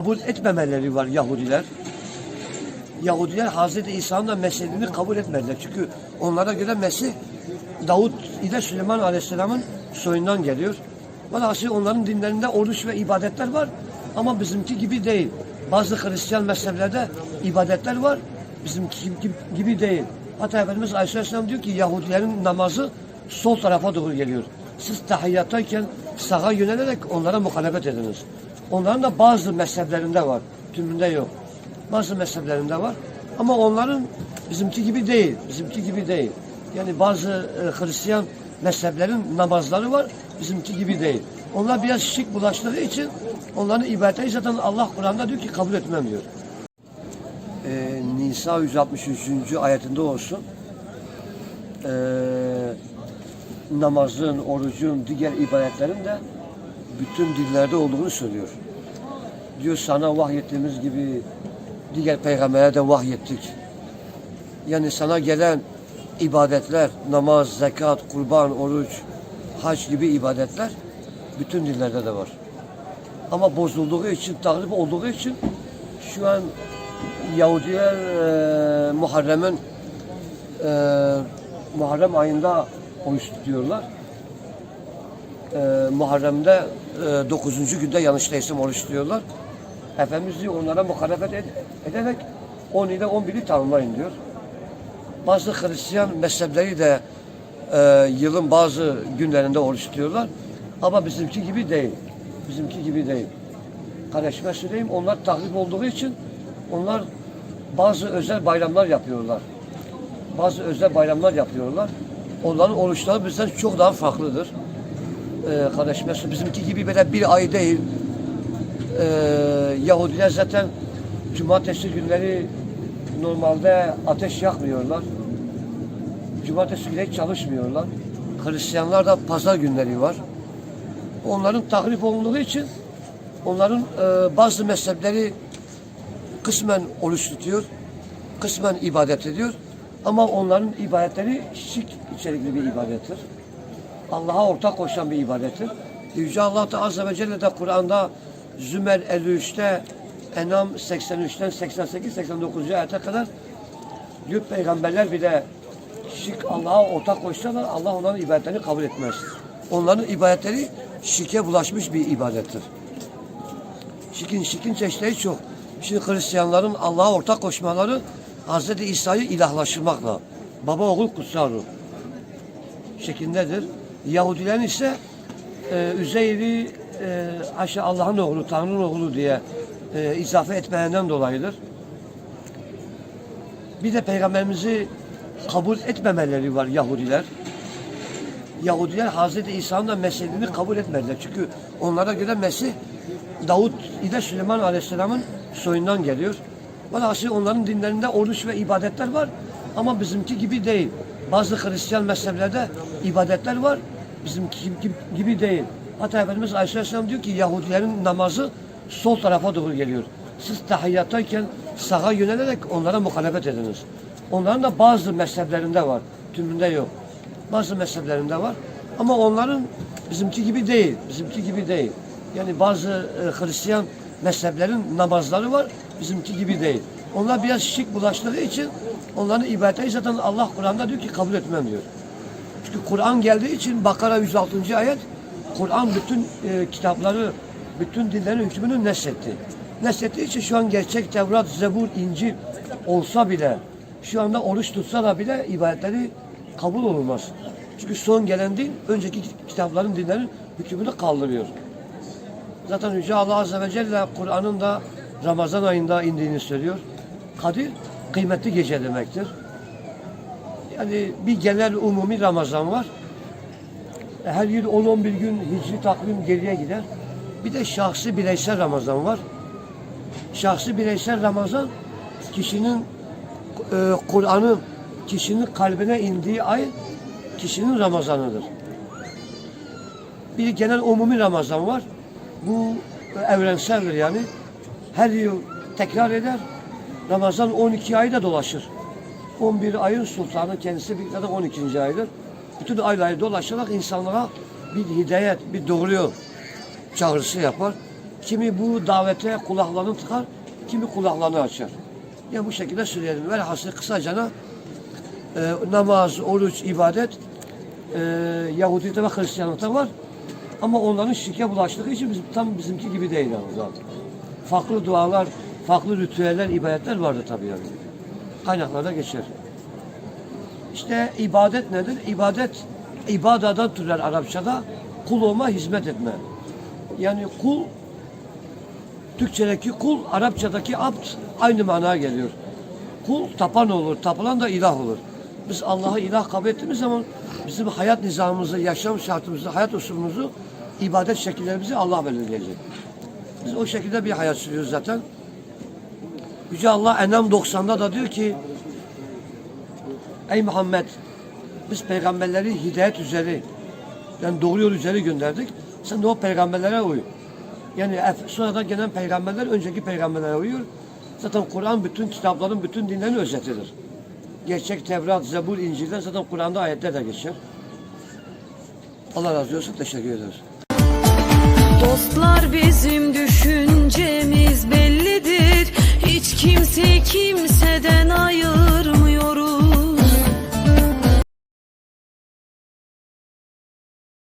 kabul etmemeleri var Yahudiler. Yahudiler Hazreti İsa'nın da Mesih'ini kabul etmediler. Çünkü onlara göre Mesih Davut ile Süleyman Aleyhisselam'ın soyundan geliyor. Velhasıl onların dinlerinde oruç ve ibadetler var ama bizimki gibi değil. Bazı Hristiyan mezheplerde ibadetler var, bizimki gibi- değil. Hatta Efendimiz Aleyhisselam diyor ki Yahudilerin namazı sol tarafa doğru geliyor. Siz tahiyyattayken sağa yönelerek onlara muhalefet ediniz. Onların da bazı mezheplerinde var, tümünde yok. Bazı mezheplerinde var ama onların bizimki gibi değil, bizimki gibi değil. Yani bazı e, Hristiyan mezheplerin namazları var, bizimki gibi değil. Onlar biraz şık bulaştığı için onların ibadetleri zaten Allah Kur'an'da diyor ki kabul etmem diyor. Ee, Nisa 163. ayetinde olsun. Ee, namazın, orucun, diğer ibadetlerin de bütün dillerde olduğunu söylüyor. Diyor sana vahyettiğimiz gibi diğer peygambere de vahyettik. Yani sana gelen ibadetler, namaz, zekat, kurban, oruç, hac gibi ibadetler bütün dinlerde de var. Ama bozulduğu için, tahrip olduğu için şu an Yahudiler e, Muharrem'in e, Muharrem ayında oruç tutuyorlar. E, Muharrem'de e, 9. günde yanlış değilsem oruç tutuyorlar. Efendimiz diyor onlara muhalefet ed- ederek 10 ile 11'i tamamlayın diyor. Bazı Hristiyan mezhepleri de e, yılın bazı günlerinde oruç tutuyorlar. Ama bizimki gibi değil. Bizimki gibi değil. Kardeşime söyleyeyim onlar tahrip olduğu için onlar bazı özel bayramlar yapıyorlar. Bazı özel bayramlar yapıyorlar. Onların oruçları bizden çok daha farklıdır. Ee, kardeşime söyleyeyim bizimki gibi böyle bir ay değil. Ee, Yahudiler zaten cumartesi günleri normalde ateş yakmıyorlar. Cumartesi günleri çalışmıyorlar. Hristiyanlar da pazar günleri var. Onların tahrip olunduğu için onların e, bazı mezhepleri kısmen oruç tutuyor, kısmen ibadet ediyor. Ama onların ibadetleri şirk içerikli bir ibadettir. Allah'a ortak koşan bir ibadettir. Yüce Allah da Azze ve Celle de Kur'an'da Zümer 53'te Enam 83'ten 88-89. ayete kadar diyor peygamberler bile şirk Allah'a ortak koşsalar Allah onların ibadetlerini kabul etmez. Onların ibadetleri şirke bulaşmış bir ibadettir. Şirkin, şirkin çeşitleri çok. Şimdi Hristiyanların Allah'a ortak koşmaları Hz. İsa'yı ilahlaştırmakla. Baba oğul kutsal ruh şeklindedir. Yahudilerin ise e, Üzeyr'i e, aşağı Allah'ın oğlu, Tanrı'nın oğlu diye e, izafe etmelerinden dolayıdır. Bir de peygamberimizi kabul etmemeleri var Yahudiler. Yahudiler Hazreti İsa'nın da Mesih'ini kabul etmediler. Çünkü onlara göre Mesih Davut ile Süleyman Aleyhisselam'ın soyundan geliyor. Velhasıl onların dinlerinde oruç ve ibadetler var ama bizimki gibi değil. Bazı Hristiyan mezheplerde ibadetler var, gibi, gibi değil. Hatta Efendimiz Aleyhisselam diyor ki Yahudilerin namazı sol tarafa doğru geliyor. Siz tahiyyattayken sağa yönelerek onlara muhalefet ediniz. Onların da bazı mezheplerinde var, tümünde yok. Bazı mezheplerinde var ama onların bizimki gibi değil, bizimki gibi değil. Yani bazı e, Hristiyan mezheplerin namazları var, bizimki gibi değil. Onlar biraz şık bulaştığı için onların ibadetleri zaten Allah Kur'an'da diyor ki kabul etmem diyor. Çünkü Kur'an geldiği için Bakara 106. ayet Kur'an bütün e, kitapları, bütün dinlerin hükmünü nesletti. Neslettiği için şu an gerçek Tevrat, Zebur, İncil olsa bile şu anda oruç tutsa da bile ibadetleri kabul olmaz. Çünkü son gelen din önceki kitapların dinlerin hükmünü kaldırıyor. Zaten Yüce Allah Azze ve Celle Kur'an'ın da Ramazan ayında indiğini söylüyor. Kadir kıymetli gece demektir. Yani bir genel umumi Ramazan var. Her yıl 10-11 gün hicri takvim geriye gider. Bir de şahsi bireysel Ramazan var. Şahsi bireysel Ramazan kişinin e, Kur'an'ın kişinin kalbine indiği ay kişinin Ramazanıdır. Bir genel umumi Ramazan var. Bu evrenseldir yani. Her yıl tekrar eder. Ramazan 12 ayda dolaşır. 11 ayın sultanı kendisi bir kadar 12. aydır. Bütün ayları dolaşarak insanlara bir hidayet, bir doğru yol çağrısı yapar. Kimi bu davete kulaklarını tıkar, kimi kulaklarını açar. Ya bu şekilde söyleyelim. Velhasıl kısacana e, namaz, oruç, ibadet e, Yahudilikte ve Hristiyanlıkta var. Ama onların şirke bulaştığı için bizim, tam bizimki gibi değil yani zaten. Farklı dualar, farklı ritüeller, ibadetler vardı tabii yani. Kaynaklarda geçer. İşte ibadet nedir? İbadet, ibadadan türer Arapçada. Kul olma, hizmet etme. Yani kul, Türkçedeki kul, Arapçadaki abd aynı manaya geliyor. Kul tapan olur, tapılan da ilah olur. Biz Allah'ı ilah kabul ettiğimiz zaman bizim hayat nizamımızı, yaşam şartımızı, hayat usulümüzü, ibadet şekillerimizi Allah belirleyecek. Biz o şekilde bir hayat sürüyoruz zaten. Yüce Allah Enam 90'da da diyor ki Ey Muhammed biz peygamberleri hidayet üzeri yani doğru yol üzeri gönderdik. Sen de o peygamberlere uy. Yani sonradan gelen peygamberler önceki peygamberlere uyuyor. Zaten Kur'an bütün kitapların bütün dinlerin özetidir. Gerçek Tevrat, Zebur, İncil'den zaten Kur'an'da ayetler de geçer. Allah razı olsun. Teşekkür ederiz. Dostlar bizim düş kimseden